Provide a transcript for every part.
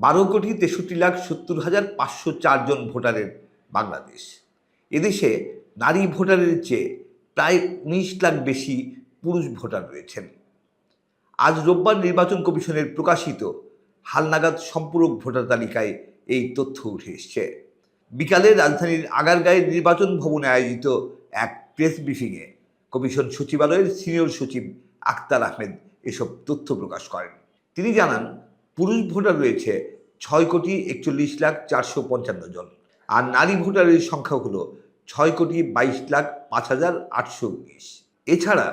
বারো কোটি তেষট্টি লাখ সত্তর হাজার পাঁচশো চারজন ভোটারের বাংলাদেশ। এদেশে নারী ভোটারের চেয়ে প্রায় উনিশ লাখ বেশি পুরুষ ভোটার রয়েছেন। আজ রোববার নির্বাচন কমিশনের প্রকাশিত হালনাগাদ সম্পূরক ভোটার তালিকায় এই তথ্য উঠে এসছে। বিকালে রাজধানীর আগারগাঁয়ের নির্বাচন ভবনে আয়োজিত এক প্রেস ব্রিফিংয়ে কমিশন সচিবালয়ের সিনিয়র সচিব আক্তার আহমেদ এসব তথ্য প্রকাশ করেন। তিনি জানান পুরুষ ভোটার রয়েছে ছয় কোটি একচল্লিশ লাখ চারশো পঞ্চান্ন জন। আর নারী ভোটারের সংখ্যা হলো ছয় কোটি বাইশ লাখ পাঁচ হাজার আটশো উনিশ। এছাড়া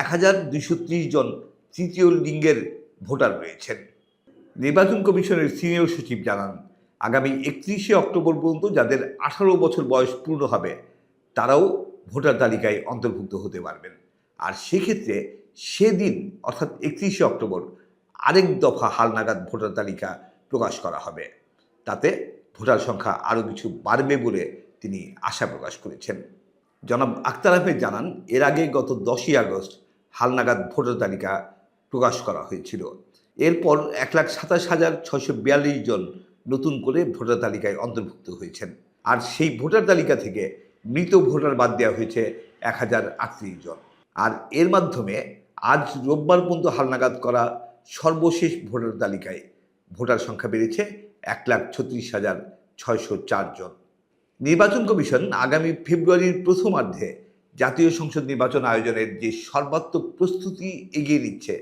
এক হাজার দুইশো ত্রিশ জন তৃতীয় লিঙ্গের ভোটার রয়েছেন। নির্বাচন কমিশনের সিনিয়র সচিব জানান, আগামী একত্রিশে অক্টোবর পর্যন্ত যাদের আঠারো বছর বয়স পূর্ণ হবে, তারাও ভোটার তালিকায় অন্তর্ভুক্ত হতে পারবেন। আর সেক্ষেত্রে সেদিন, অর্থাৎ একত্রিশে অক্টোবর আরেক দফা হালনাগাদ ভোটার তালিকা প্রকাশ করা হবে। তাতে ভোটার সংখ্যা আরও কিছু বাড়বে বলে তিনি আশা প্রকাশ করেছেন। জনাব আক্তার আহমেদ জানান, এর আগে গত দশই আগস্ট হালনাগাদ ভোটার তালিকা প্রকাশ করা হয়েছিল। এরপর এক লাখ সাতাশ হাজার ছয়শো বিয়াল্লিশ জন নতুন করে ভোটার তালিকায় অন্তর্ভুক্ত হয়েছেন। আর সেই ভোটার তালিকা থেকে মৃত ভোটার বাদ দেওয়া হয়েছে এক হাজার আটত্রিশ জন। আর এর মাধ্যমে আজ রোববার পর্যন্ত হালনাগাদ করা সর্বশেষ ভোটার তালিকায় ভোটার সংখ্যা বেড়েছে এক লাখ ছত্রিশ হাজার ছয়শো চারজন নির্বাচন কমিশন আগামী ফেব্রুয়ারির প্রথমার্ধে জাতীয় সংসদ নির্বাচন আয়োজনের যে সর্বাত্মক প্রস্তুতি এগিয়ে নিচ্ছে,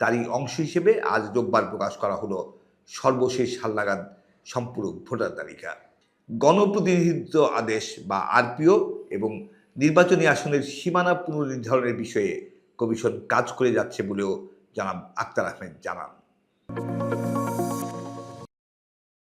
তারই অংশ হিসেবে আজ রোববার প্রকাশ করা হলো সর্বশেষ হালনাগাদ সম্পূরক ভোটার তালিকা। গণপ্রতিনিধিত্ব আদেশ বা আরপিও এবং নির্বাচনী আসনের সীমানা পুনর্নির্ধারণের বিষয়ে কমিশন কাজ করে যাচ্ছে বলেও জানাব আক্তার আহমেদ জানান